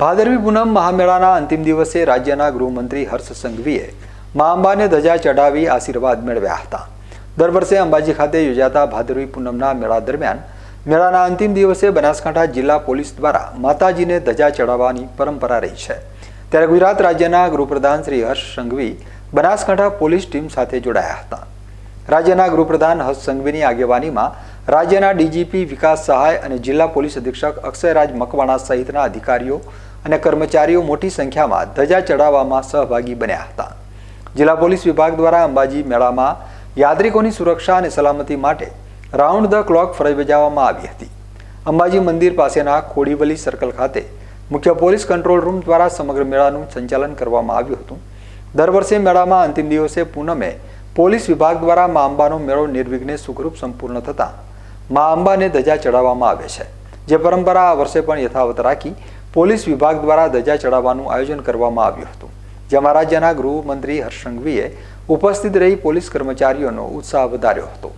ભાદરવી પૂનમ મહામેળાના અંતિમ દિવસે રાજ્યના ગૃહમંત્રી હર્ષ સંઘવીએ મા અંબાને ધજા ચઢાવી આશીર્વાદ મેળવ્યા હતા. દર વર્ષે અંબાજી ખાતે યોજાતા ભાદરવી પૂનમના મેળા દરમિયાન મેળાના અંતિમ દિવસે બનાસકાંઠા જિલ્લા પોલીસ દ્વારા માતાજીને ધજા ચઢાવવાની પરંપરા રહી છે. ત્યારે ગુજરાત રાજ્યના ગૃહપ્રધાન શ્રી હર્ષ સંઘવી બનાસકાંઠા પોલીસ ટીમ સાથે જોડાયા હતા. રાજ્યના ગૃહપ્રધાન હર્ષ સંઘવીની આગેવાનીમાં રાજ્યના ડીજીપી વિકાસ સહાય અને જિલ્લા પોલીસ અધિક્ષક અક્ષયરાજ મકવાણા સહિતના અધિકારીઓ અને કર્મચારીઓ મોટી સંખ્યામાં ધજા ચડાવવામાં સહભાગી બન્યા હતા. જિલ્લા પોલીસ વિભાગ દ્વારા અંબાજી મેળામાં યાત્રિકોની સુરક્ષા અને સલામતી માટે રાઉન્ડ ધ ક્લોક ફરજ બજાવવામાં આવી હતી. અંબાજી મંદિર પાસેના ખોડીવલી સર્કલ ખાતે મુખ્ય પોલીસ કંટ્રોલ રૂમ દ્વારા સમગ્ર મેળાનું સંચાલન કરવામાં આવ્યું હતું. દર વર્ષે મેળામાં અંતિમ દિવસે પૂનમે પોલીસ વિભાગ દ્વારા મા અંબાનો મેળો નિર્વિઘ્ને સુખરૂપ સંપૂર્ણ થતાં મા અંબાને ધજા ચડાવવામાં આવે છે. જે પરંપરા આ વર્ષે પણ યથાવત રાખી પોલીસ વિભાગ દ્વારા ધજા ચડાવવાનું આયોજન કરવામાં આવ્યું હતું. જેમાં રાજ્યના ગૃહમંત્રી હર્ષ સંઘવીએ ઉપસ્થિત રહી પોલીસ કર્મચારીઓનો ઉત્સાહ વધાર્યો હતો.